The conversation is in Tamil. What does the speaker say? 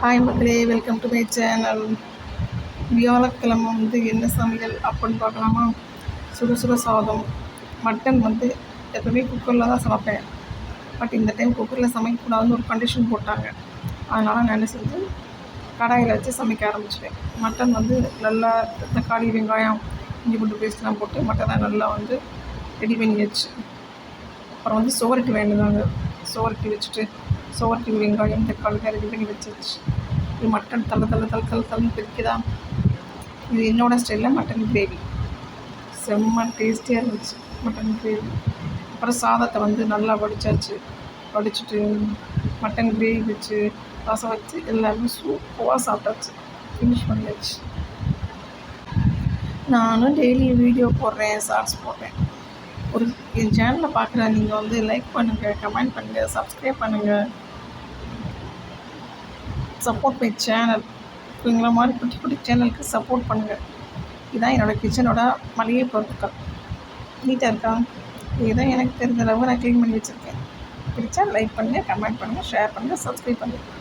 ஹாய் மக்களே. வெல்கம் டு மை சேனல் வியாழக்கிழமை வந்து என்ன சமையல் அப்படின்னு பார்க்கலாமா? சுட சுட சாதம். மட்டன் வந்து எப்பவுமே குக்கரில் தான் சமைப்பேன். பட் இந்த டைம் குக்கரில் சமைக்கக்கூடாதுன்னு ஒரு கண்டிஷன் போட்டாங்க. அதனால் நான் என்ன செஞ்சு கடாயில் வச்சு சமைக்க ஆரம்பிச்சிட்டேன். மட்டன் வந்து நல்லா தக்காளி வெங்காயம் இஞ்சி பூண்டு பேஸ்ட்லாம் போட்டு மட்டனை நல்லா வந்து ரெடி பண்ணி வச்சு அப்புறம் வந்து சோறுக்கு வேண்டுதாங்க சோறுக்கு வச்சுட்டு சுவரட்டி வெங்காயம் தக்காளி ரெடி பண்ணி வச்சிருச்சு இது மட்டன் தள்ள தள்ள தள்ள தள்ள தள்ளி பிரிக்குதான். இது என்னோடய ஸ்டைலில் மட்டன் கிரேவி செம்ம டேஸ்டியாக இருந்துச்சு மட்டன் கிரேவி அப்புறம் சாதத்தை வந்து நல்லா வடித்தாச்சு வடிச்சிட்டு மட்டன் கிரேவி வச்சு ரசம் வச்சு எல்லாருமே சூப்பராக சாப்பிட்டாச்சு. ஃபினிஷ் பண்ணியாச்சு. நானும் டெய்லி வீடியோ போடுறேன் ஷார்ட்ஸ் போடுறேன். ஒரு என் சேனலில் பார்க்குற நீங்கள் வந்து லைக் பண்ணுங்கள் கமெண்ட் பண்ணுங்கள் சப்ஸ்கிரைப் பண்ணுங்கள் சப்போர்ட் மை சேனல் இவங்கள மாதிரி குட்டி குட்டி சேனலுக்கு சப்போர்ட் பண்ணுங்கள் இதுதான் என்னோடய கிச்சனோட மளிகை பொருட்கள். நீட்டாக இருக்கா? இதுதான் எனக்கு தெரிஞ்ச அளவு நான் க்ளீன் பண்ணி வச்சுருக்கேன். பிடிச்சா லைக் பண்ணுங்கள் கமெண்ட் பண்ணுங்கள் ஷேர் பண்ணுங்கள் சப்ஸ்கிரைப் பண்ணுங்கள்